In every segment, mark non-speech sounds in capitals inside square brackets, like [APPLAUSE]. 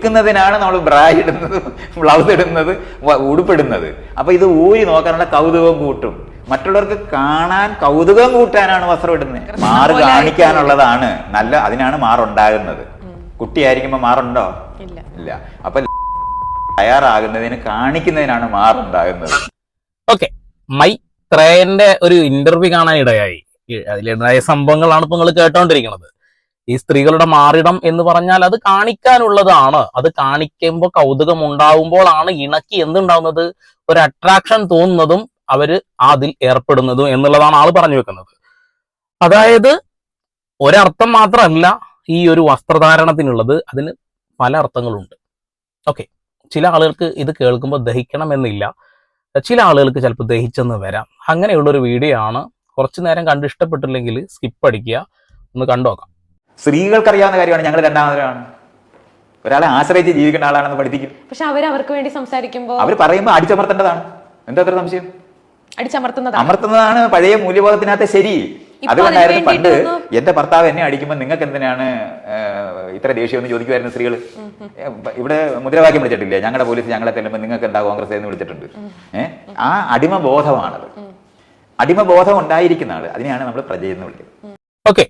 ക്കുന്നതിനാണ് നമ്മൾ ബ്രാ ഇടുന്നത് ബ്ലൗസ് ഇടുന്നത് ഉടുപ്പിടുന്നത്. അപ്പൊ ഇത് ഊരി നോക്കാനുള്ള കൗതുകം കൂട്ടും. മറ്റുള്ളവർക്ക് കാണാൻ കൗതുകം കൂട്ടാനാണ് വസ്ത്രം ഇടുന്നത്. മാറ് കാണിക്കാനുള്ളതാണ്. നല്ല അതിനാണ് മാറുണ്ടാകുന്നത്. കുട്ടിയായിരിക്കുമ്പോ മാറുണ്ടോ? ഇല്ല. ഇല്ല. അപ്പൊ തയ്യാറാകുന്നതിന് കാണിക്കുന്നതിനാണ് മാറുണ്ടാകുന്നത്. ഓക്കെ. മൈ ത്രേന്റെ ഒരു ഇന്റർവ്യൂ കാണാൻ ഇടയായി അതിലുണ്ടായ സംഭവങ്ങളാണ് ഇപ്പൊ നിങ്ങൾ കേട്ടോണ്ടിരിക്കുന്നത്. ഈ സ്ത്രീകളുടെ മാറിടം എന്ന് പറഞ്ഞാൽ അത് കാണിക്കാനുള്ളതാണ്. അത് കാണിക്കുമ്പോൾ കൗതുകം ഉണ്ടാവുമ്പോഴാണ് ഇണക്കി എന്തുണ്ടാവുന്നത്? ഒരു അട്രാക്ഷൻ തോന്നുന്നതും അവർ അതിൽ ഏർപ്പെടുന്നതും എന്നുള്ളതാണ് ആൾ പറഞ്ഞു വെക്കുന്നത്. അതായത് ഒരർത്ഥം മാത്രമല്ല ഈ ഒരു വസ്ത്രധാരണത്തിനുള്ളത്. അതിന് പല അർത്ഥങ്ങളുണ്ട്. ഓക്കെ ചില ആളുകൾക്ക് ഇത് കേൾക്കുമ്പോൾ ദഹിക്കണമെന്നില്ല. ചില ആളുകൾക്ക് ചിലപ്പോൾ ദഹിച്ചെന്ന് വരാം. അങ്ങനെയുള്ളൊരു വീഡിയോ ആണ്. കുറച്ചു നേരം കണ്ടിഷ്ടപ്പെട്ടില്ലെങ്കിൽ സ്കിപ്പ് അടിക്കുക. ഒന്ന് കണ്ടുനോക്കാം സ്ത്രീകൾക്കറിയാവുന്ന കാര്യമാണ് ഞങ്ങൾ രണ്ടാമതാണ് ഒരാളെ ആശ്രയിച്ച് ജീവിക്കേണ്ട ആളാണെന്ന് പഠിപ്പിക്കും. പക്ഷെ അവർ അവർക്ക് വേണ്ടി സംസാരിക്കുമ്പോൾ അവർ പറയുമ്പോൾ അടിച്ചമർത്തേണ്ടതാണ്. എന്താ അത്ര സംശയം? അടിച്ചമർത്തുന്നത്? അമർത്തുന്നതാണ് പഴയ മൂല്യബോധത്തിനകത്തെ ശരി. ഇപ്പൊ അതുകൊണ്ടായിരുന്നു പണ്ട് എന്റെ ഭർത്താവ് എന്നെ അടിക്കുമ്പോൾ നിങ്ങൾക്ക് എന്തിനാണ് ഇത്ര ദേഷ്യം എന്ന് ചോദിക്കുമായിരുന്നു സ്ത്രീകൾ ഇവിടെ മുദ്രാവാക്യം വിളിച്ചിട്ടില്ല? ഞങ്ങളുടെ പോലീസ് ഞങ്ങളെ തെല്ലുമ്പോൾ നിങ്ങൾക്ക് എന്താ കോൺഗ്രസ് എന്ന് വിളിച്ചിട്ടുണ്ട്. ഏഹ് ആ അടിമബോധമാണത്. അടിമബോധം അടിമ ബോധം ഉണ്ടായിരിക്കുന്ന ആൾ. അതിനെയാണ് നമ്മൾ പ്രജയെന്ന് വിളിക്കുന്നത്. ഓക്കെ.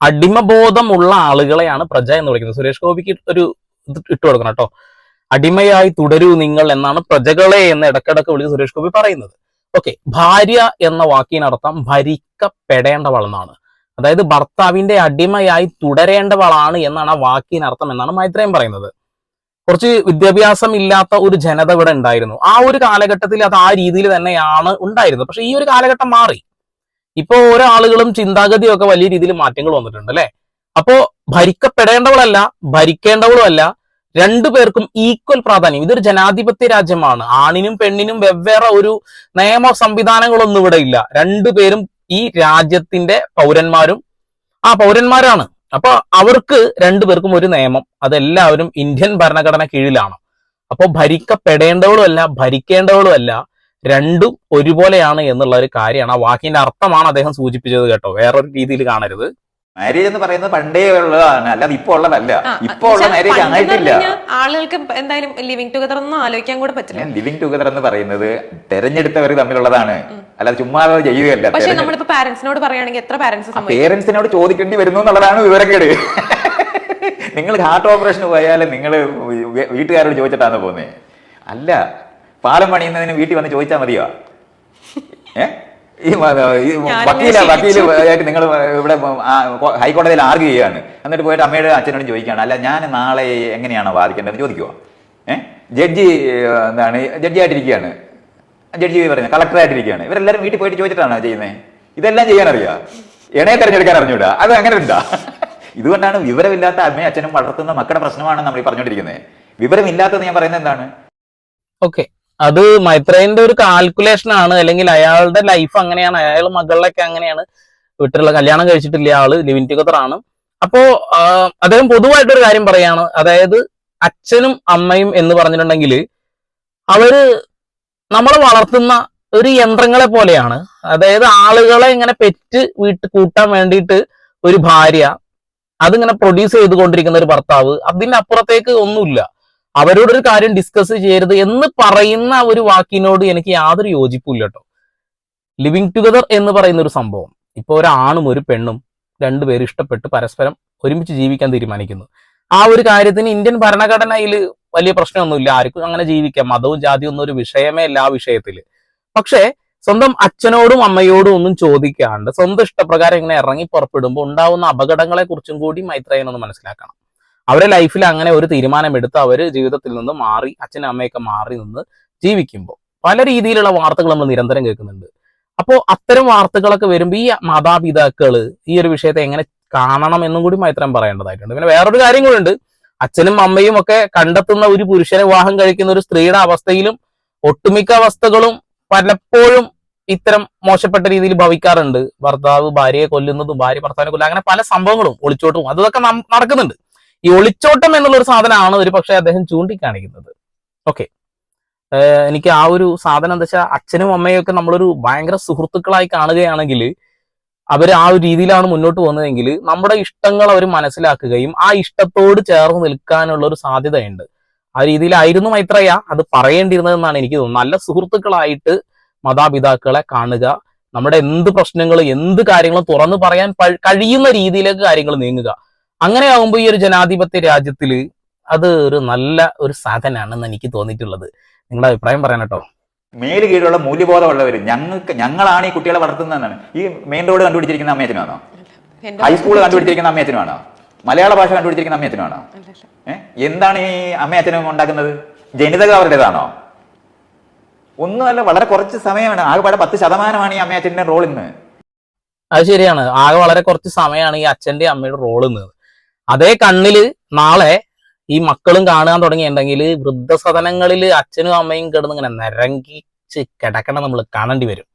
അടിമബോധമുള്ള ആളുകളെയാണ് പ്രജ എന്ന് വിളിക്കുന്നത്. സുരേഷ് ഗോപിക്ക് ഒരു ഇട്ടു കൊടുക്കണം കേട്ടോ. അടിമയായി തുടരൂ നിങ്ങൾ എന്നാണ് പ്രജകളെ എന്ന് ഇടക്കിടക്ക് വിളിച്ച് സുരേഷ് ഗോപി പറയുന്നത്. ഓക്കെ ഭാര്യ എന്ന വാക്കിനർത്ഥം ഭരിക്കപ്പെടേണ്ടവളെന്നാണ്. അതായത് ഭർത്താവിന്റെ അടിമയായി തുടരേണ്ടവളാണ് എന്നാണ് ആ വാക്കിനർത്ഥം എന്നാണ് മൈത്രേയം പറയുന്നത്. കുറച്ച് വിദ്യാഭ്യാസം ഇല്ലാത്ത ഒരു ജനത ഇവിടെ ഉണ്ടായിരുന്നു. ആ ഒരു കാലഘട്ടത്തിൽ അത് ആ രീതിയിൽ തന്നെയാണ് ഉണ്ടായിരുന്നത്. പക്ഷെ ഈ ഒരു കാലഘട്ടം മാറി. ഇപ്പോ ഓരോ ആളുകളും ചിന്താഗതിയൊക്കെ വലിയ രീതിയിൽ മാറ്റങ്ങൾ വന്നിട്ടുണ്ട് അല്ലെ? അപ്പോ ഭരിക്കപ്പെടേണ്ടവളല്ല ഭരിക്കേണ്ടവളുമല്ല രണ്ടു പേർക്കും ഈക്വൽ പ്രാധാന്യം. ഇതൊരു ജനാധിപത്യ രാജ്യമാണ്. ആണിനും പെണ്ണിനും വെവ്വേറെ ഒരു നിയമ സംവിധാനങ്ങളൊന്നും ഇവിടെ ഇല്ല. രണ്ടുപേരും ഈ രാജ്യത്തിന്റെ പൗരന്മാരും ആ പൗരന്മാരാണ്. അപ്പൊ അവർക്ക് രണ്ടുപേർക്കും ഒരു നിയമം. അതെല്ലാവരും ഇന്ത്യൻ ഭരണഘടന കീഴിലാണ്. അപ്പൊ ഭരിക്കപ്പെടേണ്ടവളുമല്ല ഭരിക്കേണ്ടവളുമല്ല രണ്ടും ഒരുപോലെയാണ് എന്നുള്ള ഒരു കാര്യമാണ്. ആ വാക്കിന്റെ അർത്ഥമാണ് അദ്ദേഹം സൂചിപ്പിച്ചത് കേട്ടോ. വേറൊരു രീതിയിൽ കാണരുത്. മാരേജ് എന്ന് പറയുന്നത് പണ്ടേ ഉള്ളതാണ്. അല്ലാതെ ഇപ്പൊ ഉള്ളതല്ല. ഇപ്പൊ ഉള്ള മാരേജ് ആയിട്ടില്ല. ആളുകൾക്ക് എന്തായാലും ലിവിങ് ടുഗദർ ഒന്നും ആലോചിക്കാൻ കൂടെ പറ്റില്ല. ലിവിംഗ് ലിവിങ് ടുഗദർ എന്ന് പറയുന്നത് തെരഞ്ഞെടുത്തവർ തമ്മിലുള്ളതാണ്. അല്ലാതെ ചുമ്മാ അത് ചെയ്യുകയല്ല. പക്ഷെ തെരഞ്ഞെ- നമ്മളിപ്പോ പാരന്റ്സിനോട് പറയുകയാണെങ്കിൽ എത്ര പാരന്റ്സ് പേരന്റ്സിനോട് പേരൻസിനോട് ചോദിക്കേണ്ടി വരുന്നു എന്നുള്ളതാണ് വിവരക്കേട്. നിങ്ങൾ ഹാർട്ട് ഓപ്പറേഷന് പോയാൽ നിങ്ങൾ വീട്ടുകാരോട് ചോദിച്ചിട്ടാണ് പോകുന്നത്. അല്ല പാലം പണിയുന്നതിന് വീട്ടിൽ വന്ന് ചോദിച്ചാൽ മതിയോ? ഏ? ഈ വക്കീല വക്കീൽ ആയിട്ട് നിങ്ങൾ ഇവിടെ ഹൈക്കോടതിയിൽ ആർഗ്യൂ ചെയ്യാണ് എന്നിട്ട് പോയിട്ട് അമ്മയുടെ അച്ഛനോട് ചോദിക്കുകയാണ്. അല്ല ഞാൻ നാളെ എങ്ങനെയാണോ വാദിക്കേണ്ടത് ചോദിക്കുവോ? ഏഹ് ജഡ്ജി ഏഹ്, എന്താണ് ജഡ്ജി ആയിട്ടിരിക്കുകയാണ് ജഡ്ജി പറയുന്നത് കളക്ടറായിട്ടിരിക്കുകയാണ്. ഇവരെല്ലാവരും വീട്ടിൽ പോയിട്ട് ചോദിച്ചിട്ടാണോ ചെയ്യുന്നത് ഇതെല്ലാം ചെയ്യാൻ അറിയാം ഇണയെ തെരഞ്ഞെടുക്കാൻ അറിഞ്ഞൂടാ. അത് അങ്ങനെ ഉണ്ടാ ഇതുകൊണ്ടാണ് വിവരമില്ലാത്ത അമ്മയും അച്ഛനും വളർത്തുന്ന മക്കളുടെ പ്രശ്നമാണ് നമ്മൾ ഈ പറഞ്ഞുകൊണ്ടിരിക്കുന്നത്. വിവരമില്ലാത്തത് ഞാൻ പറയുന്നത് എന്താണ്? ഓക്കെ അത് മൈത്രേന്റെ ഒരു കാൽക്കുലേഷൻ ആണ്. അല്ലെങ്കിൽ അയാളുടെ ലൈഫ് അങ്ങനെയാണ്. അയാൾ മകളിലൊക്കെ അങ്ങനെയാണ് വീട്ടിലുള്ള കല്യാണം കഴിച്ചിട്ടില്ല ആൾ ലിവിൻ ടുഗദർ ആണ്. അപ്പോ അദ്ദേഹം പൊതുവായിട്ടൊരു കാര്യം പറയാണ്. അതായത് അച്ഛനും അമ്മയും എന്ന് പറഞ്ഞിട്ടുണ്ടെങ്കിൽ അവർ നമ്മളെ വളർത്തുന്ന ഒരു യന്ത്രങ്ങളെ പോലെയാണ്. അതായത് ആളുകളെ ഇങ്ങനെ പെറ്റ് വീട്ട് കൂട്ടാൻ വേണ്ടിയിട്ട് ഒരു ഭാര്യ അതിങ്ങനെ പ്രൊഡ്യൂസ് ചെയ്തുകൊണ്ടിരിക്കുന്ന ഒരു ഭർത്താവ് അതിന്റെ അപ്പുറത്തേക്ക് ഒന്നുമില്ല. അവരോടൊരു കാര്യം ഡിസ്കസ് ചെയ്യരുത് എന്ന് പറയുന്ന ഒരു വാക്കിനോട് എനിക്ക് യാതൊരു യോജിപ്പില്ല കേട്ടോ ലിവിങ് ടുഗദർ എന്ന് പറയുന്ന ഒരു സംഭവം. ഇപ്പൊ ഒരാണും ഒരു പെണ്ണും രണ്ടുപേരും ഇഷ്ടപ്പെട്ട് പരസ്പരം ഒരുമിച്ച് ജീവിക്കാൻ തീരുമാനിക്കുന്നു. ആ ഒരു കാര്യത്തിന് ഇന്ത്യൻ ഭരണഘടനയിൽ വലിയ പ്രശ്നമൊന്നുമില്ല. ആർക്കും അങ്ങനെ ജീവിക്കാം. മതവും ജാതിയും ഒന്നും ഒരു വിഷയമേ അല്ല ആ വിഷയത്തിൽ പക്ഷേ സ്വന്തം അച്ഛനോടും അമ്മയോടും ഒന്നും ചോദിക്കാണ്ട് സ്വന്തം ഇഷ്ടപ്രകാരം ഇങ്ങനെ ഇറങ്ങി പുറപ്പെടുമ്പോൾ ഉണ്ടാവുന്ന അപകടങ്ങളെ കുറിച്ചും കൂടി മൈത്രേയൻ ഒന്ന് മനസ്സിലാക്കണം. അവരുടെ ലൈഫിൽ അങ്ങനെ ഒരു തീരുമാനമെടുത്ത് അവർ ജീവിതത്തിൽ നിന്ന് മാറി അച്ഛനും അമ്മയൊക്കെ മാറി നിന്ന് ജീവിക്കുമ്പോൾ പല രീതിയിലുള്ള വാർത്തകൾ നമ്മൾ നിരന്തരം കേൾക്കുന്നുണ്ട്. അപ്പോൾ അത്തരം വാർത്തകളൊക്കെ വരുമ്പോൾ ഈ മാതാപിതാക്കൾ ഈ ഒരു വിഷയത്തെ എങ്ങനെ കാണണം എന്നും കൂടി മാത്രം പറയേണ്ടതായിട്ടുണ്ട്. പിന്നെ വേറൊരു കാര്യം കൂടി അച്ഛനും അമ്മയും ഒക്കെ കണ്ടെത്തുന്ന ഒരു പുരുഷനെ വിവാഹം കഴിക്കുന്ന ഒരു സ്ത്രീയുടെ അവസ്ഥയിലും ഒട്ടുമിക്ക അവസ്ഥകളും പലപ്പോഴും ഇത്തരം മോശപ്പെട്ട രീതിയിൽ ഭവിക്കാറുണ്ട്. ഭർത്താവ് ഭാര്യയെ കൊല്ലുന്നതും ഭാര്യ ഭർത്താവിനെ കൊല്ലുക അങ്ങനെ പല സംഭവങ്ങളും ഒളിച്ചോട്ടും അതൊക്കെ നടക്കുന്നുണ്ട്. ഈ ഒളിച്ചോട്ടം എന്നുള്ള ഒരു സാധനമാണ് ഒരു പക്ഷേ അദ്ദേഹം ചൂണ്ടിക്കാണിക്കുന്നത്. ഓക്കെ എനിക്ക് ആ ഒരു സാധനം എന്താ വെച്ചാൽ അച്ഛനും അമ്മയും ഒക്കെ നമ്മളൊരു ഭയങ്കര സുഹൃത്തുക്കളായി കാണുകയാണെങ്കിൽ അവർ ആ ഒരു രീതിയിലാണ് മുന്നോട്ട് പോകുന്നതെങ്കിൽ നമ്മുടെ ഇഷ്ടങ്ങൾ അവർ മനസ്സിലാക്കുകയും ആ ഇഷ്ടത്തോട് ചേർന്ന് നിൽക്കാനുള്ള ഒരു സാധ്യതയുണ്ട്. ആ രീതിയിലായിരുന്നു മൈത്രയ അത് പറയേണ്ടിയിരുന്നതെന്നാണ് എനിക്ക് തോന്നുന്നത്. നല്ല സുഹൃത്തുക്കളായിട്ട് മാതാപിതാക്കളെ കാണുക നമ്മുടെ എന്ത് പ്രശ്നങ്ങൾ എന്ത് കാര്യങ്ങളും തുറന്നു പറയാൻ കഴിയുന്ന രീതിയിലേക്ക് കാര്യങ്ങൾ നീങ്ങുക. അങ്ങനെയാകുമ്പോൾ ഈ ഒരു ജനാധിപത്യ രാജ്യത്തിൽ അത് ഒരു നല്ല ഒരു സാധനമാണെന്ന് എനിക്ക് തോന്നിയിട്ടുള്ളത്. നിങ്ങളുടെ അഭിപ്രായം പറയാൻ കേട്ടോ. മേൽ കീഴിലുള്ള മൂല്യബോധമുള്ളവർ ഞങ്ങൾക്ക് ഞങ്ങളാണ് ഈ കുട്ടികളെ വളർത്തുന്നതെന്നാണ്. ഈ മെയിൻ റോഡ് കണ്ടുപിടിച്ചിരിക്കുന്ന അമ്മയത്തിനാണോ ഹൈസ്കൂൾ കണ്ടുപിടിച്ചിരിക്കുന്ന അമ്മയത്തിനാണോ മലയാള ഭാഷ കണ്ടുപിടിച്ചിരിക്കുന്ന അമ്മയത്തിനാണോ. ഏഹ് എന്താണ് ഈ അമ്മയത്തിനും ഉണ്ടാക്കുന്നത്? ജനിതക അവരുടേതാണോ? ഒന്നുമല്ല വളരെ കുറച്ച് സമയമാണ്. ആകെപ്പാടെ പത്ത് ശതമാനമാണ് ഈ അമ്മയച്ചന്റെ റോൾ ഇന്ന് അത് ശരിയാണ്. ആകെ വളരെ കുറച്ച് സമയമാണ് ഈ അച്ഛന്റെ അമ്മയുടെ റോൾ എന്നത് അതേ കണ്ണിൽ നാളെ ഈ മക്കളും കാണാൻ തുടങ്ങിയിട്ടുണ്ടെങ്കിൽ വൃദ്ധസദനങ്ങളിൽ അച്ഛനും അമ്മയും കിടന്ന് ഇങ്ങനെ നിരങ്കിച്ച് കിടക്കണം നമ്മൾ കാണേണ്ടി വരും.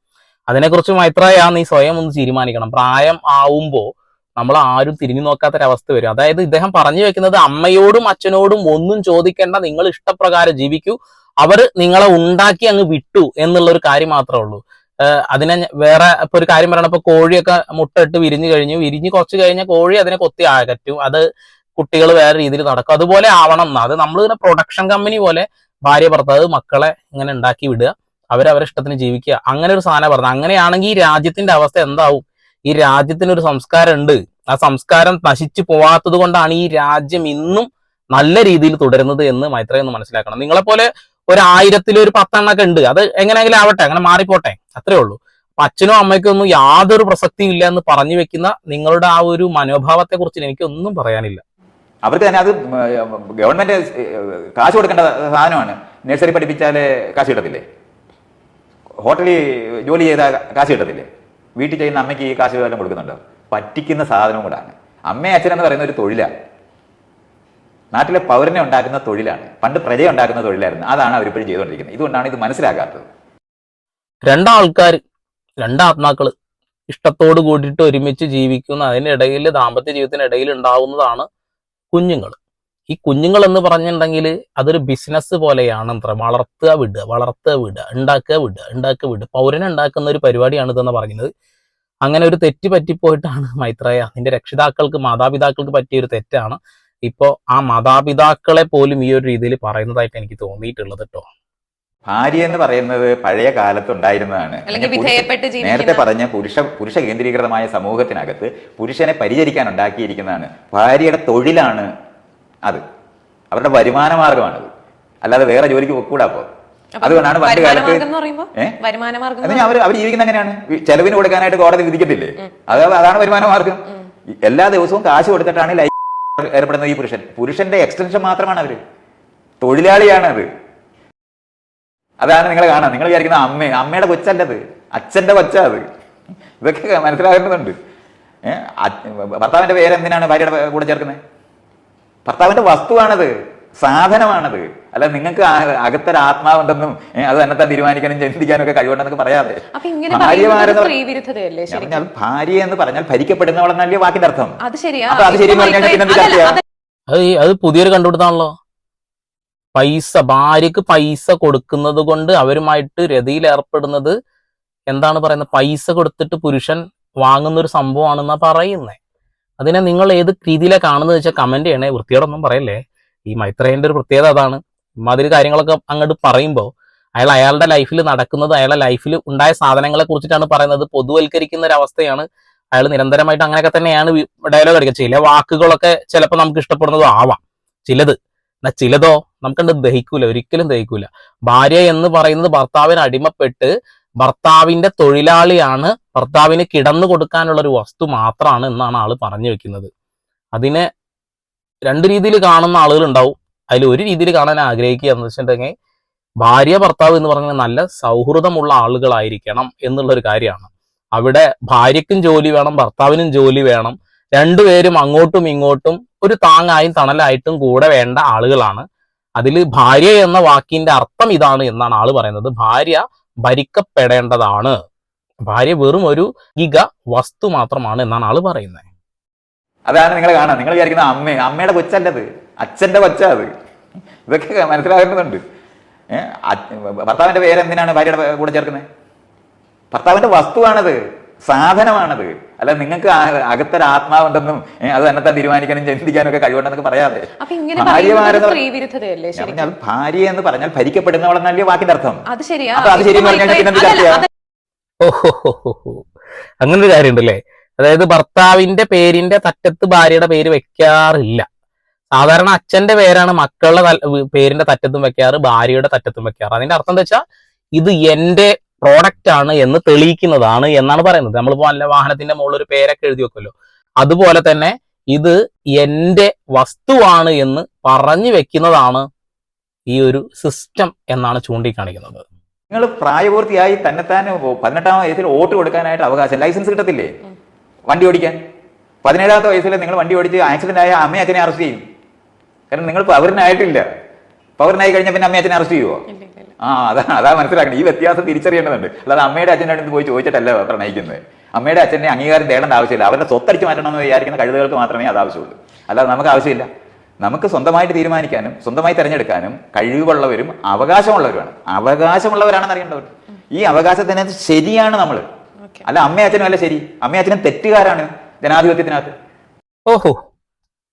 അതിനെക്കുറിച്ച് മൈത്രയാന്ന് ഈ സ്വയം ഒന്ന് തീരുമാനിക്കണം. പ്രായം ആവുമ്പോൾ നമ്മൾ ആരും തിരിഞ്ഞു നോക്കാത്തൊരവസ്ഥ വരും. അതായത് ഇദ്ദേഹം പറഞ്ഞു വെക്കുന്നത് അമ്മയോടും അച്ഛനോടും ഒന്നും ചോദിക്കേണ്ട നിങ്ങൾ ഇഷ്ടപ്രകാരം ജീവിക്കൂ അവർ നിങ്ങളെ ഉണ്ടാക്കി അങ്ങ് വിട്ടു എന്നുള്ള ഒരു കാര്യം മാത്രമേ ഉള്ളൂ. അതിനെ വേറെ ഇപ്പൊ ഒരു കാര്യം പറയണം. ഇപ്പൊ കോഴിയൊക്കെ മുട്ടയിട്ട് വിരിഞ്ഞു കഴിഞ്ഞു. വിരിഞ്ഞ് കുറച്ച് കഴിഞ്ഞാൽ കോഴി അതിനെ കൊത്തി അകറ്റും. അത് കുട്ടികൾ വേറെ രീതിയിൽ നടക്കും. അതുപോലെ ആവണം എന്നാ. അത് നമ്മൾ ഇങ്ങനെ പ്രൊഡക്ഷൻ കമ്പനി പോലെ ഭാര്യ ഭർത്താവ് മക്കളെ ഇങ്ങനെ ഉണ്ടാക്കി വിടുക. അവരവരെ ഇഷ്ടത്തിന് ജീവിക്കുക. അങ്ങനെ ഒരു സാധനം പറഞ്ഞു. അങ്ങനെയാണെങ്കിൽ ഈ രാജ്യത്തിന്റെ അവസ്ഥ എന്താവും? ഈ രാജ്യത്തിന് ഒരു സംസ്കാരം ഉണ്ട്. ആ സംസ്കാരം നശിച്ചു പോവാത്തത് കൊണ്ടാണ് ഈ രാജ്യം ഇന്നും നല്ല രീതിയിൽ തുടരുന്നത് എന്ന് മൈത്രേ ഒന്ന് മനസ്സിലാക്കണം. നിങ്ങളെപ്പോലെ ഒരു ആയിരത്തിൽ ഒരു പത്തെണ്ണൊക്കെ ഉണ്ട്. അത് എങ്ങനെയെങ്കിലും ആവട്ടെ. അങ്ങനെ മാറിപ്പോട്ടെ. അത്രേ ഉള്ളൂ. അപ്പൊ അച്ഛനോ അമ്മയ്ക്കും ഒന്നും യാതൊരു പ്രസക്തിയും ഇല്ല എന്ന് പറഞ്ഞു വെക്കുന്ന നിങ്ങളുടെ ആ ഒരു മനോഭാവത്തെ കുറിച്ച് എനിക്കൊന്നും പറയാനില്ല. അവർക്ക് തന്നെ അത് ഗവൺമെന്റ് കാശ് കൊടുക്കേണ്ട സാധനമാണ്. നഴ്സറി പഠിപ്പിച്ചാലേ കാശ് കിട്ടത്തില്ലേ? ഹോട്ടലിൽ ജോലി ചെയ്താൽ കാശ് കിട്ടത്തില്ലേ? വീട്ടിൽ ചെയ്യുന്ന അമ്മയ്ക്ക് ഈ കാശ് വല്ലതും കൊടുക്കുന്നുണ്ടോ? പറ്റിക്കുന്ന സാധനവും കൂടാണ്. അമ്മയും അച്ഛനെന്ന് പറയുന്ന ഒരു തൊഴിലാണ്. നാട്ടിലെ പൗരനെ ഉണ്ടാക്കുന്ന തൊഴിലാണ്. പണ്ട് പ്രജയുണ്ടാക്കുന്ന തൊഴിലായിരുന്നു. അതാണ് അവരിപ്പോഴും ചെയ്തുകൊണ്ടിരിക്കുന്നത്. ഇതുകൊണ്ടാണ് ഇത് മനസ്സിലാക്കാത്തത് രണ്ടാൾക്കാർ രണ്ടാത്മാക്കൾ ഇഷ്ടത്തോട് കൂടിയിട്ട് ഒരുമിച്ച് ജീവിക്കുന്ന അതിനിടയിൽ ദാമ്പത്യ ജീവിതത്തിനിടയിൽ ഉണ്ടാവുന്നതാണ് കുഞ്ഞുങ്ങൾ ഈ കുഞ്ഞുങ്ങൾ എന്ന് പറഞ്ഞിട്ടുണ്ടെങ്കിൽ അതൊരു ബിസിനസ് പോലെയാണ്. അത്ര വളർത്തുക വിടുക വളർത്തുക വിടുക ഉണ്ടാക്കുക വിടുക ഉണ്ടാക്കുക വിടുക. പൗരനെ ഉണ്ടാക്കുന്ന ഒരു പരിപാടിയാണ് ഇതെന്ന് പറയുന്നത്. അങ്ങനെ ഒരു തെറ്റ് പറ്റിപ്പോയിട്ടാണ് മൈത്രേയ. നിന്റെ രക്ഷിതാക്കൾക്ക് മാതാപിതാക്കൾക്ക് പറ്റിയ ഒരു തെറ്റാണ്. ഇപ്പോൾ ആ മാതാപിതാക്കളെ പോലും ഈ ഒരു രീതിയിൽ പറയുന്നതായിട്ട് എനിക്ക് തോന്നിയിട്ടുള്ളത് കേട്ടോ. ഭാര്യ എന്ന് പറയുന്നത് പഴയ കാലത്ത് ഉണ്ടായിരുന്നതാണ് അല്ലെങ്കിൽ പുരുഷ- വിധേയപ്പെട്ട് നേരത്തെ പറഞ്ഞ പുരുഷ പുരുഷ കേന്ദ്രീകൃതമായ സമൂഹത്തിനകത്ത് പുരുഷനെ പരിചരിക്കാൻ ഉണ്ടാക്കിയിരിക്കുന്നതാണ്. ഭാര്യയുടെ തൊഴിലാണ് അത്. അവരുടെ വരുമാന മാർഗമാണത് അല്ലാതെ വേറെ ജോലിക്ക് പൊക്കൂടാ അപ്പോ അപ്പൊ അതുകൊണ്ടാണ് പണ്ട് കാലത്ത് അവർ അവർ ജീവിക്കുന്ന എങ്ങനെയാണ്? ചെലവിന് കൊടുക്കാനായിട്ട് കോടതി വിധിക്കത്തില്ലേ? അത് അതാണ് വരുമാന മാർഗം എല്ലാ ദിവസവും കാശ് കൊടുത്തിട്ടാണ് ലൈഫ് ഏർപ്പെടുന്നത് ഈ പുരുഷൻ. പുരുഷന്റെ എക്സ്റ്റൻഷൻ മാത്രമാണ് അവർ. തൊഴിലാളിയാണ് അത് അതാണ് നിങ്ങൾ കാണാൻ നിങ്ങൾ വിചാരിക്കുന്ന അമ്മ അമ്മയുടെ കൊച്ചല്ലത്. അച്ഛന്റെ കൊച്ചാ അത്. ഇതൊക്കെ മനസ്സിലാകേണ്ടതുണ്ട്. ഭർത്താവിന്റെ ഭർത്താവിന്റെ പേര് എന്തിനാണ് ഭാര്യയുടെ കൂടെ ചേർക്കുന്നത്? ഭർത്താവിന്റെ വസ്തുവാണത്. സാധനമാണത്. അല്ല നിങ്ങൾക്ക് അകത്തൊരു ആത്മാവുണ്ടെന്നും അത് തന്നെ തീരുമാനിക്കാനും ചിന്തിക്കാനും ഒക്കെ കഴിവുണ്ടെന്നൊക്കെ പറയാതെ. ഭാര്യമാരെന്ന് ഭാര്യ എന്ന് പറഞ്ഞാൽ ഭരിക്കപ്പെടുന്നവളെന്നല്ലേ വാക്കിന്റെ അർത്ഥം. അത് ശരിയാ. അത് ശരി പറഞ്ഞാൽ? അത്. ഈ- അത് പുതിയൊരു കണ്ടുപിടുത്താണല്ലോ പൈസ ഭാര്യക്ക് പൈസ കൊടുക്കുന്നത് കൊണ്ട് അവരുമായിട്ട് രതിയിൽ ഏർപ്പെടുന്നത് എന്താണ് പറയുന്നത്? പൈസ കൊടുത്തിട്ട് പുരുഷൻ വാങ്ങുന്ന ഒരു സംഭവമാണെന്നാ പറയുന്നത് അതിനെ നിങ്ങൾ ഏത് രീതിയിലാണ് കാണുന്നത് വെച്ചാൽ കമന്റ് ചെയ്യണേ. വൃത്തിയോടൊന്നും പറയല്ലേ. ഈ മൈത്രേന്റെ ഒരു പ്രത്യേകത അതാണ്. ഇമാതിരി കാര്യങ്ങളൊക്കെ അങ്ങോട്ട് പറയുമ്പോൾ അയാൾ അയാളുടെ ലൈഫിൽ നടക്കുന്നത് അയാളുടെ ലൈഫിൽ ഉണ്ടായ സാധനങ്ങളെ കുറിച്ചിട്ടാണ് പറയുന്നത്. പൊതുവൽക്കരിക്കുന്ന ഒരു അവസ്ഥയാണ്. അയാൾ നിരന്തരമായിട്ട് അങ്ങനെയൊക്കെ തന്നെയാണ് ഡയലോഗ് അടിക്കുക ചില വാക്കുകളൊക്കെ ചിലപ്പോൾ നമുക്ക് ഇഷ്ടപ്പെടുന്നതോ ആവാം. ചിലത്. എന്നാ ചിലതോ നമുക്കണ്ട് ദഹിക്കൂല ഒരിക്കലും ദഹിക്കൂല. ഭാര്യ എന്ന് പറയുന്നത് ഭർത്താവിന് അടിമപ്പെട്ട് ഭർത്താവിന്റെ തൊഴിലാളിയാണ് ഭർത്താവിന് കിടന്നു കൊടുക്കാനുള്ള ഒരു വസ്തു മാത്രമാണ് എന്നാണ് ആൾ പറഞ്ഞു വെക്കുന്നത്. അതിനെ രണ്ട് രീതിയിൽ കാണുന്ന ആളുകൾ ഉണ്ടാവും അതിൽ ഒരു രീതിയിൽ കാണാൻ ആഗ്രഹിക്കുക എന്ന് വെച്ചിട്ടുണ്ടെങ്കിൽ ഭാര്യ ഭർത്താവ് എന്ന് പറഞ്ഞാൽ നല്ല സൗഹൃദമുള്ള ആളുകളായിരിക്കണം എന്നുള്ള ഒരു കാര്യമാണ്. അവിടെ ഭാര്യക്കും ജോലി വേണം ഭർത്താവിനും ജോലി വേണം. രണ്ടുപേരും അങ്ങോട്ടും ഇങ്ങോട്ടും ഒരു താങ്ങായും തണലായിട്ടും കൂടെ വേണ്ട ആളുകളാണ്. അതിൽ ഭാര്യ എന്ന വാക്കിന്റെ അർത്ഥം ഇതാണ് എന്നാണ് ആൾ പറയുന്നത്. ഭാര്യ ഭരിക്കപ്പെടേണ്ടതാണ്. ഭാര്യ വെറും ഒരു ഗിക വസ്തു മാത്രമാണ് എന്നാണ് ആൾ പറയുന്നത്. അതാണ് നിങ്ങൾ കാണാം നിങ്ങൾ വിചാരിക്കുന്ന അമ്മ അമ്മയുടെ കൊച്ചല്ലത്. അച്ഛന്റെ കൊച്ചാ അത്. ഇതൊക്കെ മനസ്സിലാകേണ്ടതുണ്ട് ഭർത്താവിന്റെ പേര് എന്തിനാണ് ഭാര്യയുടെ കൂടെ ചേർക്കുന്നത്? ഭർത്താവിന്റെ വസ്തുവാണത്. സാധനമാണത്. അല്ല നിങ്ങൾക്ക് അകത്തൊരു ആത്മാവുണ്ടെന്നും അത് തന്നെ തന്നെ തീരുമാനിക്കാനും ചിന്തിക്കാനും ഒക്കെ കഴിവുണ്ടെന്നൊക്കെ പറയാതെ. ഭാര്യ എന്ന് പറഞ്ഞാൽ ഭരിക്കപ്പെടുന്നവളെന്നല്ലേ വാക്കിന്റെ അർത്ഥം അത് ശരിയാ. അപ്പൊ അത് ശരിയെന്ന് പറഞ്ഞാൽ പിന്നെ എന്ത് ഓഹോ അങ്ങനെ ഒരു കാര്യമുണ്ട് അല്ലേ അതായത് ഭർത്താവിന്റെ പേരിന്റെ തറ്റത്ത് ഭാര്യയുടെ പേര് വെക്കാറില്ല. സാധാരണ അച്ഛന്റെ പേരാണ് മക്കളുടെ പേരിന്റെ തറ്റത്തും വെക്കാറ് ഭാര്യയുടെ തറ്റത്തും വെക്കാറ്. അതിന്റെ അർത്ഥം എന്താ വെച്ചാൽ ഇത് എന്റെ പ്രോഡക്റ്റ് ആണ് എന്ന് തെളിയിക്കുന്നതാണ് എന്നാണ് പറയുന്നത്. നമ്മളിപ്പോ നല്ല വാഹനത്തിന്റെ മുകളിൽ ഒരു പേരൊക്കെ എഴുതി വെക്കുമല്ലോ. അതുപോലെ തന്നെ ഇത് എന്റെ വസ്തുവാണ് എന്ന് പറഞ്ഞു വെക്കുന്നതാണ് ഈ ഒരു സിസ്റ്റം എന്നാണ് ചൂണ്ടിക്കാണിക്കുന്നത്. നിങ്ങൾ പ്രായപൂർത്തിയായി തന്നെത്താൻ പതിനെട്ടാം വയസ്സിൽ വോട്ട് കൊടുക്കാനായിട്ട് അവകാശം ലൈസൻസ് കിട്ടത്തില്ലേ? വണ്ടി ഓടിക്കാൻ. പതിനേഴാമത്തെ വയസ്സിൽ നിങ്ങൾ വണ്ടി ഓടിച്ച് ആക്സിഡന്റ് ആയ അമ്മയെ അച്ഛനെ അറസ്റ്റ് ചെയ്യും. കാരണം നിങ്ങൾ പൗരനായിട്ടില്ല പൗരനായി കഴിഞ്ഞാൽ പിന്നെ അമ്മയെ അച്ഛനെ അറസ്റ്റ് ചെയ്യുമോ ഇല്ല, ഇല്ല, ഇല്ല. ആ അതാ അതാ മനസ്സിലാക്കണം. ഈ വ്യത്യാസം തിരിച്ചറിയേണ്ടതുണ്ട്. അല്ലാതെ അമ്മയുടെ അച്ഛന്റെ അടുത്ത് പോയി ചോദിച്ചിട്ടല്ല പ്രണയിക്കുന്നത് അമ്മയുടെ അച്ഛനെ അംഗീകാരം തേടേണ്ട ആവശ്യമില്ല. അവരുടെ സ്വത്തടിച്ച് മാറ്റണമെന്ന് വിചാരിക്കുന്ന കഴുതകൾക്ക് മാത്രമേ അത് ആവശ്യമുള്ളൂ. അല്ലാതെ നമുക്ക് ആവശ്യമില്ല. നമുക്ക് സ്വന്തമായിട്ട് തീരുമാനിക്കാനും സ്വന്തമായി തിരഞ്ഞെടുക്കാനും കഴിവുള്ളവരും അവകാശമുള്ളവരുമാണ്. അവകാശമുള്ളവരാണെന്ന് അറിയേണ്ടവർ. ഈ അവകാശത്തിന് ശരിയാണ് നമ്മൾ. അല്ല അമ്മയച്ഛനും അച്ഛനും അല്ല ശരി. അമ്മയച്ഛനും അച്ഛനും തെറ്റുകാരാണ് ജനാധിപത്യത്തിനകത്ത്. ഓഹോ.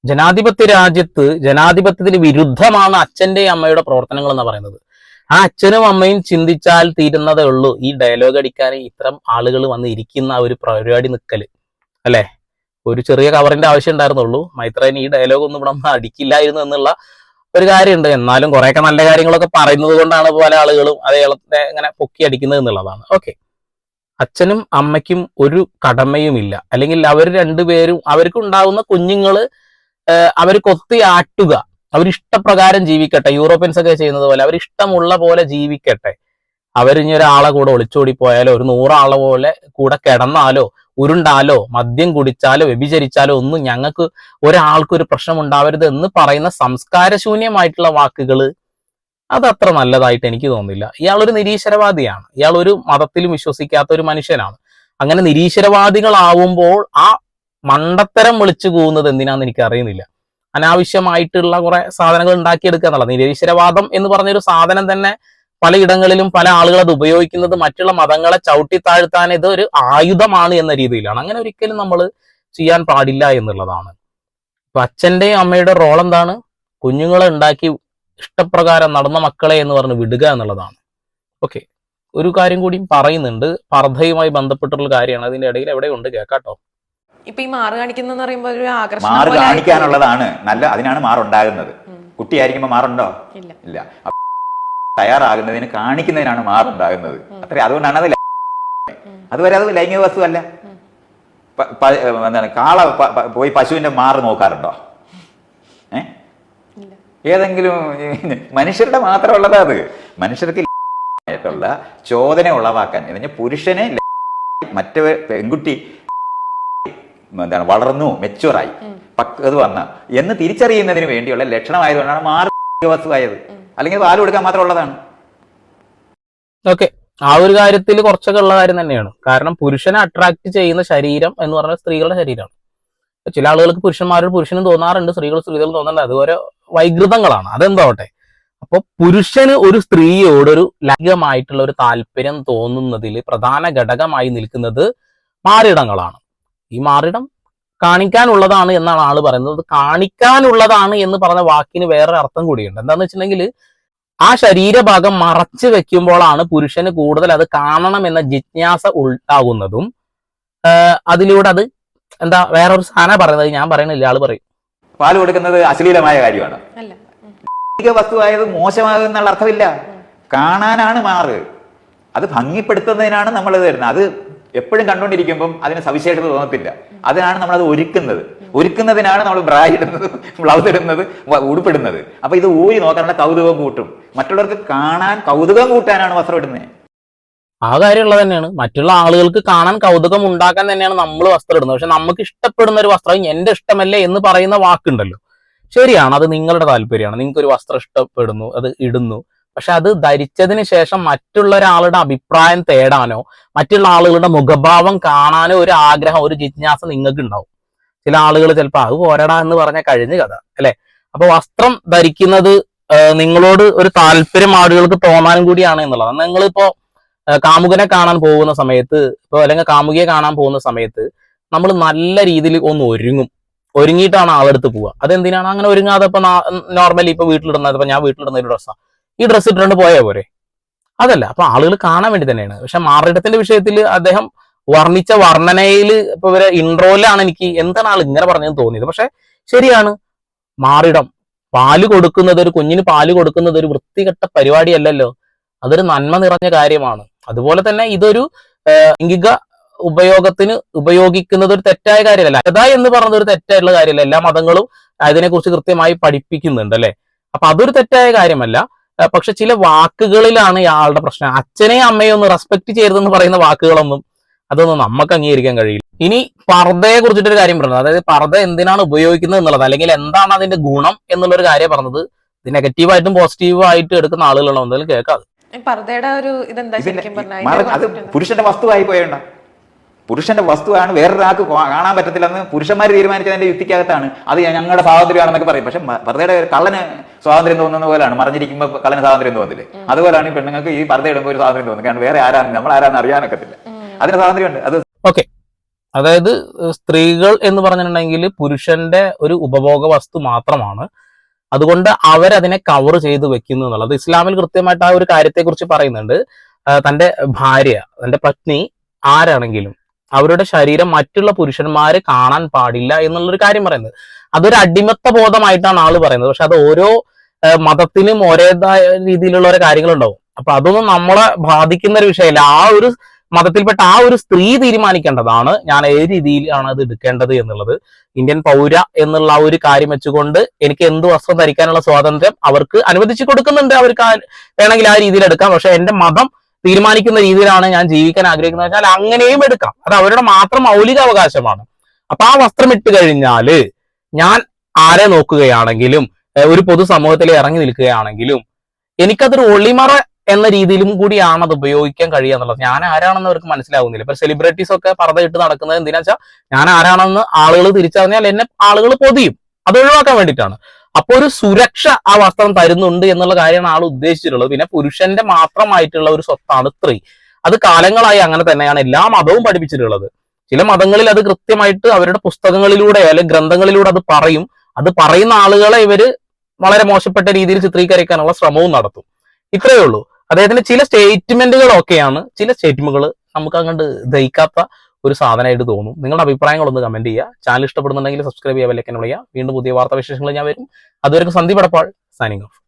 ജനാധിപത്യ രാജ്യത്ത് ജനാധിപത്യത്തിന് വിരുദ്ധമാണ് അച്ഛന്റെയും അമ്മയുടെ പ്രവർത്തനങ്ങൾ എന്ന് പറയുന്നത്. ആ അച്ഛനും അമ്മയും ചിന്തിച്ചാൽ തീരുന്നതേ ഉള്ളൂ. ഈ ഡയലോഗ് അടിക്കാൻ ഇത്തരം ആളുകൾ വന്ന് ഇരിക്കുന്ന ഒരു പരിപാടി നിൽക്കൽ അല്ലെ? ഒരു ചെറിയ കവറിന്റെ ആവശ്യം ഉണ്ടായിരുന്നുള്ളൂ. മൈത്രൻ ഈ ഡയലോഗ് ഒന്നും ഇവിടെ അടിക്കില്ലായിരുന്നു എന്നുള്ള ഒരു കാര്യമുണ്ട്. എന്നാലും കുറെയൊക്കെ നല്ല കാര്യങ്ങളൊക്കെ പറയുന്നത് കൊണ്ടാണ് പല ആളുകളും അതേളത്തെ ഇങ്ങനെ പൊക്കി അടിക്കുന്നത് എന്നുള്ളതാണ്. ഓക്കെ അച്ഛനും അമ്മയ്ക്കും ഒരു കടമയുമില്ല. അല്ലെങ്കിൽ അവർ രണ്ടുപേരും അവർക്കുണ്ടാവുന്ന കുഞ്ഞുങ്ങൾ അവർ കൊത്തി ആട്ടുക. അവരിഷ്ടപ്രകാരം ജീവിക്കട്ടെ. യൂറോപ്യൻസ് ഒക്കെ ചെയ്യുന്നത് പോലെ അവരിഷ്ടമുള്ള പോലെ ജീവിക്കട്ടെ. അവരിനി ഒരാളെ കൂടെ ഒളിച്ചോടി പോയാലോ ഒരു നൂറാളെ പോലെ കൂടെ കിടന്നാലോ ഉരുണ്ടാലോ മദ്യം കുടിച്ചാലോ വ്യഭിചരിച്ചാലോ ഒന്നും ഞങ്ങൾക്ക് ഒരാൾക്കൊരു ഒരു പ്രശ്നം ഉണ്ടാവരുത് എന്ന് പറയുന്ന സംസ്കാരശൂന്യമായിട്ടുള്ള വാക്കുകൾ അത് അത്ര നല്ലതായിട്ട് എനിക്ക് തോന്നില്ല ഇയാളൊരു നിരീശ്വരവാദിയാണ്. ഇയാൾ ഒരു മതത്തിലും വിശ്വസിക്കാത്ത ഒരു മനുഷ്യനാണ്. അങ്ങനെ നിരീശ്വരവാദികളാവുമ്പോൾ ആ മണ്ടത്തരം വിളിച്ചു പോകുന്നത് എന്തിനാന്ന് എനിക്ക് അറിയുന്നില്ല അനാവശ്യമായിട്ടുള്ള കുറെ സാധനങ്ങൾ ഉണ്ടാക്കിയെടുക്കുക എന്നുള്ളത്. നിരീശ്വരവാദം എന്ന് പറഞ്ഞൊരു സാധനം തന്നെ പലയിടങ്ങളിലും പല ആളുകൾ അത് ഉപയോഗിക്കുന്നത് മറ്റുള്ള മതങ്ങളെ ചവിട്ടി താഴ്ത്താൻ ഇത് ഒരു ആയുധമാണ് എന്ന രീതിയിലാണ്. അങ്ങനെ ഒരിക്കലും നമ്മൾ ചെയ്യാൻ പാടില്ല എന്നുള്ളതാണ്. ഇപ്പൊ അച്ഛന്റെയും അമ്മയുടെ റോൾ എന്താണ്? കുഞ്ഞുങ്ങളെ ഉണ്ടാക്കി ഇഷ്ടപ്രകാരം നടന്ന മക്കളെ എന്ന് പറഞ്ഞ് വിടുക എന്നുള്ളതാണ്. ഓക്കെ. ഒരു കാര്യം കൂടിയും പറയുന്നുണ്ട്. പർദ്ധയുമായി ബന്ധപ്പെട്ടുള്ള കാര്യമാണ്. അതിന്റെ ഇടയിൽ എവിടെയുണ്ട്? കേക്കാട്ടോ ഇപ്പൊ ഈ മാറ് കാണിക്കുന്ന ഒരു ആകർഷണം മാറ് പോലെ ആയി. കാണിക്കാനുള്ളതാണ്. നല്ല അതിനാണ് മാറുണ്ടാകുന്നത്. കുട്ടിയായിരിക്കുമ്പോ കുട്ടിയായിരിക്കുമ്പോൾ മാറുണ്ടോ? ഇല്ല. ഇല്ല. അപ്പൊ തയ്യാറാകുന്നതിന് കാണിക്കുന്നതിനാണ് മാറുണ്ടാകുന്നത്. അത്ര അതുകൊണ്ടാണ് അത് ലൈ- അതുവരെ അത് ലൈംഗിക വസ്തു അല്ല. പ- പ- എന്താണ് കാള പ- പ- പോയി പശുവിന്റെ മാറ് നോക്കാറുണ്ടോ? ഏ? ഇല്ല. ഏതെങ്കിലും [LAUGHS] മനുഷ്യരുടെ മാത്രമുള്ളതാ അത്. മനുഷ്യർക്ക് ആയിട്ടുള്ള ചോദന ഉളവാക്കാൻ എന്ന് പറഞ്ഞാൽ പുരുഷനെ മറ്റേ പെൺകുട്ടി എന്താണ് വളർന്നു മെച്ചുവറായി പക്കത് പക്വത വന്ന. എന്ന് തിരിച്ചറിയുന്നതിന് വേണ്ടിയുള്ള ലക്ഷണമായതുകൊണ്ടാണ് മാർഗ വസ്തുവായത് അല്ലെങ്കിൽ പാൽ കൊടുക്കാൻ മാത്രം ഉള്ളതാണ്. ഓക്കെ. ആ ഒരു കാര്യത്തിൽ കുറച്ചൊക്കെ ഉള്ള കാര്യം തന്നെയാണ്. കാരണം പുരുഷനെ അട്രാക്ട് ചെയ്യുന്ന ശരീരം എന്ന് പറഞ്ഞാൽ സ്ത്രീകളുടെ ശരീരമാണ്. ചില ആളുകൾക്ക് പുരുഷന്മാരോട് പുരുഷനും തോന്നാറുണ്ട് സ്ത്രീകൾ സ്ത്രീകളും തോന്നാറുണ്ട് അതുപോലെ ഓരോ വൈകൃതങ്ങളാണ്. അതെന്താവട്ടെ? അപ്പൊ പുരുഷന് ഒരു സ്ത്രീയോട് ഒരു ലൈംഗികമായിട്ടുള്ള ഒരു താല്പര്യം തോന്നുന്നതിൽ പ്രധാന ഘടകമായി നിൽക്കുന്നത് മാറിടങ്ങളാണ്. ഈ മാറിടം കാണിക്കാനുള്ളതാണ് എന്നാണ് ആൾ പറയുന്നത്. അത് കാണിക്കാനുള്ളതാണ് എന്ന് പറഞ്ഞ വാക്കിന് വേറെ അർത്ഥം കൂടിയുണ്ട്. എന്താന്ന് വെച്ചിട്ടുണ്ടെങ്കിൽ ആ ശരീരഭാഗം മറച്ചു വെക്കുമ്പോഴാണ് പുരുഷന് കൂടുതൽ അത് കാണണം എന്ന ജിജ്ഞാസ ഉണ്ടാകുന്നതും അതിലൂടെ അത് എന്താ വേറൊരു സാധനം പറയുന്നത് ഞാൻ പറയണില്ല ആൾ പറയും. പാൽ കൊടുക്കുന്നത് അശ്ലീലമായ കാര്യമാണ്. വസ്തുവായത് മോശമാകുന്നുള്ള അർത്ഥമില്ല. കാണാനാണ് മാറ്. അത് ഭംഗിപ്പെടുത്തുന്നതിനാണ് നമ്മൾ ഇത് തരുന്നത് അത് എപ്പോഴും കണ്ടുകൊണ്ടിരിക്കുമ്പം അതിന് സവിശേഷത തോന്നത്തില്ല. അതിനാണ് നമ്മൾ അത് ഒരുക്കുന്നത്. ഒരുക്കുന്നതിനാണ് നമ്മൾ ബ്രായ് ഇടുന്നത് ബ്ലൗസ് ഇടുന്നത് ഉടുപ്പിടുന്നത്. അപ്പൊ ഇത് ഊരി നോക്കാനുള്ള കൗതുകം കൂട്ടും. മറ്റുള്ളവർക്ക് കാണാൻ കൗതുകം കൂട്ടാനാണ് വസ്ത്രം ഇടുന്നത്. ആ കാര്യമുള്ളത് തന്നെയാണ്. മറ്റുള്ള ആളുകൾക്ക് കാണാൻ കൗതുകം ഉണ്ടാക്കാൻ തന്നെയാണ് നമ്മൾ വസ്ത്രം ഇടുന്നത്. പക്ഷെ നമുക്ക് ഇഷ്ടപ്പെടുന്ന ഒരു വസ്ത്രം എന്റെ ഇഷ്ടമല്ലേ എന്ന് പറയുന്ന വാക്കുണ്ടല്ലോ. ശരിയാണ് അത് നിങ്ങളുടെ താല്പര്യമാണ്. നിങ്ങൾക്ക് ഒരു വസ്ത്രം ഇഷ്ടപ്പെടുന്നു അത് ഇടുന്നു. പക്ഷെ അത് ധരിച്ചതിന് ശേഷം മറ്റുള്ള ഒരാളുടെ അഭിപ്രായം തേടാനോ മറ്റുള്ള ആളുകളുടെ മുഖഭാവം കാണാനോ ഒരു ആഗ്രഹം ഒരു ജിജ്ഞാസ നിങ്ങൾക്ക് ഉണ്ടാവും ചില ആളുകൾ ചിലപ്പോൾ അത് പോരടാ എന്ന് പറഞ്ഞ കഴിഞ്ഞ കഥ അല്ലെ? അപ്പൊ വസ്ത്രം ധരിക്കുന്നത് നിങ്ങളോട് ഒരു താല്പര്യം ആളുകൾക്ക് തോന്നാനും കൂടിയാണ് എന്നുള്ളത്. നിങ്ങളിപ്പോ കാമുകനെ കാണാൻ പോകുന്ന സമയത്ത് ഇപ്പൊ അല്ലെങ്കിൽ കാമുകിയെ കാണാൻ പോകുന്ന സമയത്ത് നമ്മൾ നല്ല രീതിയിൽ ഒന്ന് ഒരുങ്ങും. ഒരുങ്ങിയിട്ടാണ് ആളെടുത്ത് പോവുക. അതെന്തിനാണ്? അങ്ങനെ ഒരുങ്ങാതെ ഇപ്പൊ നോർമലി ഇപ്പൊ വീട്ടിലിടുന്നത്. ഇപ്പൊ ഞാൻ വീട്ടിലിടുന്ന ഒരു ഡ്രസ്സാണ് ഈ ഡ്രസ്സ് ഇട്ടുകൊണ്ട് പോയാൽ പോരെ. അതല്ല അപ്പൊ ആളുകൾ കാണാൻ വേണ്ടി തന്നെയാണ്. പക്ഷെ മാറിടത്തിന്റെ വിഷയത്തിൽ അദ്ദേഹം വർണിച്ച വർണനയിൽ ഇപ്പൊ ഇവരെ ഇൻട്രോയിലാണ് എനിക്ക് എന്താണ് ആൾ ഇങ്ങനെ പറഞ്ഞതെന്ന് തോന്നിയത്. പക്ഷെ ശരിയാണ്. മാറിടം. പാൽ കൊടുക്കുന്നത് ഒരു കുഞ്ഞിന് പാൽ കൊടുക്കുന്നത് ഒരു വൃത്തികെട്ട പരിപാടിയല്ലല്ലോ. അതൊരു നന്മ നിറഞ്ഞ കാര്യമാണ്. അതുപോലെ തന്നെ ഇതൊരു ആ, ലൈംഗിക ഉപയോഗത്തിന് ഉപയോഗിക്കുന്നത് ഒരു തെറ്റായ കാര്യമല്ല. അതാ എന്ന് പറഞ്ഞത് ഒരു തെറ്റായിട്ടുള്ള കാര്യമല്ല. എല്ലാ മതങ്ങളും അതിനെക്കുറിച്ച് കൃത്യമായി പഠിപ്പിക്കുന്നുണ്ട് അല്ലെ? അപ്പൊ അതൊരു തെറ്റായ കാര്യമല്ല. പക്ഷെ ചില വാക്കുകളിലാണ് ഇയാളുടെ പ്രശ്നം. അച്ഛനെയും അമ്മയും ഒന്ന് റെസ്പെക്ട് ചെയ്യരുതെന്ന് പറയുന്ന വാക്കുകളൊന്നും അതൊന്നും നമുക്ക് അംഗീകരിക്കാൻ കഴിയില്ല. ഇനി പർദ്ദയെ കുറിച്ചിട്ടൊരു കാര്യം പറഞ്ഞത്. അതായത് പർദ്ദ എന്തിനാണ് ഉപയോഗിക്കുന്നത് എന്നുള്ളത് അല്ലെങ്കിൽ എന്താണ് അതിന്റെ ഗുണം എന്നുള്ളൊരു കാര്യം പറഞ്ഞത് ഇത് നെഗറ്റീവായിട്ടും പോസിറ്റീവായിട്ടും എടുക്കുന്ന ആളുകളാണ് എന്തായാലും കേൾക്കാതെ ഈ പർദ്ദയുടെ ഒരു ഇതെന്താ ശരിക്കും പറഞ്ഞാൽ പുരുഷന്റെ വസ്തുവായി പോയണ്ട പുരുഷന്റെ വസ്തുവാണ് വേറൊരാൾക്ക് കാണാൻ പറ്റത്തില്ലെന്ന് പുരുഷന്മാർ തീരുമാനിച്ചതിന്റെ യുക്തിക്കകത്താണ്. അത് ഞങ്ങളുടെ സ്വാതന്ത്ര്യമാണെന്നൊക്കെ പറയും. പക്ഷെ പർദ്ദയുടെ കള്ളന് സ്വാതന്ത്ര്യം തോന്നുന്ന പോലെയാണ്. മറിഞ്ഞിരിക്കുമ്പോൾ കള്ളന് സ്വാതന്ത്ര്യം തോന്നില്ലേ അതുപോലെയാണ് ഈ പെണ്ണുങ്ങൾക്ക് ഈ പർദ്ദ ഇടുമ്പോൾ ഒരു സ്വാതന്ത്ര്യം തോന്നുന്നത്. കാരണം വേറെ ആരാണ് നമ്മൾ ആരാന്ന് അറിയാനൊക്കത്തില്ല. അതിന് സ്വാതന്ത്ര്യമുണ്ട്. അത് ഓക്കെ. അതായത് സ്ത്രീകൾ എന്ന് പറഞ്ഞിട്ടുണ്ടെങ്കിൽ പുരുഷന്റെ ഒരു ഉപഭോഗ വസ്തു മാത്രമാണ്. അതുകൊണ്ട് അവരതിനെ കവർ ചെയ്ത് വെക്കുന്നു എന്നുള്ളത്. ഇസ്ലാമിൽ കൃത്യമായിട്ട് ആ ഒരു കാര്യത്തെക്കുറിച്ച് പറയുന്നുണ്ട്. തന്റെ ഭാര്യ തന്റെ പത്നി ആരാണെങ്കിലും അവരുടെ ശരീരം മറ്റുള്ള പുരുഷന്മാര് കാണാൻ പാടില്ല എന്നുള്ളൊരു കാര്യം പറയുന്നത്. അതൊരു അടിമത്ത ബോധമായിട്ടാണ് ആൾ പറയുന്നത്. പക്ഷെ അത് ഓരോ മതത്തിനും ഒരേതായ രീതിയിലുള്ള ഓരോ കാര്യങ്ങളുണ്ടാവും. അപ്പൊ അതൊന്നും നമ്മളെ ബാധിക്കുന്ന ഒരു വിഷയമല്ല ആ ഒരു മതത്തിൽപ്പെട്ട ആ ഒരു സ്ത്രീ തീരുമാനിക്കേണ്ടതാണ്. ഞാൻ ഏത് രീതിയിലാണ് അത് എടുക്കേണ്ടത് എന്നുള്ളത്. ഇന്ത്യൻ പൗര എന്നുള്ള ആ ഒരു കാര്യം വെച്ചുകൊണ്ട് എനിക്ക് എന്ത് വസ്ത്രം ധരിക്കാനുള്ള സ്വാതന്ത്ര്യം അവർക്ക് അനുവദിച്ചു കൊടുക്കുന്നുണ്ട്. അവർക്ക് വേണമെങ്കിൽ ആ രീതിയിൽ എടുക്കാം. പക്ഷെ എന്റെ മതം തീരുമാനിക്കുന്ന രീതിയിലാണ് ഞാൻ ജീവിക്കാൻ ആഗ്രഹിക്കുന്നത് വെച്ചാൽ അങ്ങനെയും എടുക്കാം. അത് അവരുടെ മാത്രം മൗലിക അവകാശമാണ്. അപ്പൊ ആ വസ്ത്രം ഇട്ട് കഴിഞ്ഞാൽ ഞാൻ ആരെ നോക്കുകയാണെങ്കിലും ഒരു ഒരു പൊതുസമൂഹത്തിൽ ഇറങ്ങി നിൽക്കുകയാണെങ്കിലും എനിക്കതൊരു ഒളിമറ എന്ന രീതിയിലും കൂടിയാണ് അത് ഉപയോഗിക്കാൻ കഴിയുക എന്നുള്ളത്. ഞാൻ ആരാണെന്ന് അവർക്ക് മനസ്സിലാവുന്നില്ല. ഇപ്പൊ സെലിബ്രിറ്റീസ് ഒക്കെ ഇട്ട് നടക്കുന്നത് എന്തിനാ വെച്ചാൽ ഞാൻ ആരാണെന്ന് ആളുകൾ തിരിച്ചറിഞ്ഞാൽ എന്നെ ആളുകൾ പൊതിയും. അത് ഒഴിവാക്കാൻ വേണ്ടിയിട്ടാണ്. അപ്പൊ ഒരു സുരക്ഷ ആ വസ്ത്രം തരുന്നുണ്ട് എന്നുള്ള കാര്യമാണ് ആൾ ഉദ്ദേശിച്ചിട്ടുള്ളത്. പിന്നെ പുരുഷന്റെ മാത്രമായിട്ടുള്ള ഒരു സ്വത്താണ് സ്ത്രീ. അത് കാലങ്ങളായി അങ്ങനെ തന്നെയാണ് എല്ലാ മതവും പഠിപ്പിച്ചിട്ടുള്ളത്. ചില മതങ്ങളിൽ അത് കൃത്യമായിട്ട് അവരുടെ പുസ്തകങ്ങളിലൂടെ അല്ലെങ്കിൽ ഗ്രന്ഥങ്ങളിലൂടെ അത് പറയും. അത് പറയുന്ന ആളുകളെ ഇവർ വളരെ മോശപ്പെട്ട രീതിയിൽ ചിത്രീകരിക്കാനുള്ള ശ്രമവും നടത്തും. ഇത്രയേ ഉള്ളൂ. അദ്ദേഹത്തിന്റെ ചില സ്റ്റേറ്റ്മെന്റുകളൊക്കെയാണ് ചില സ്റ്റേറ്റ്മെന്റുകൾ നമുക്ക് അങ്ങോട്ട് ദഹിക്കാത്ത ഒരു സാധനമായിട്ട് തോന്നും. നിങ്ങളുടെ അഭിപ്രായങ്ങൾ ഒന്ന് കമന്റ് ചെയ്യുക. ചാനൽ ഇഷ്ടപ്പെടുന്നുണ്ടെങ്കിൽ സബ്സ്ക്രൈബ് ചെയ്യാൻ വിലക്കെന്നെ വിളിക്കുക. വീണ്ടും പുതിയ വാർത്താ വിശേഷങ്ങൾ ഞാൻ വരും. അതുവരെ സന്ദീപ് എടപ്പാൾ സൈനിങ് ഓഫ്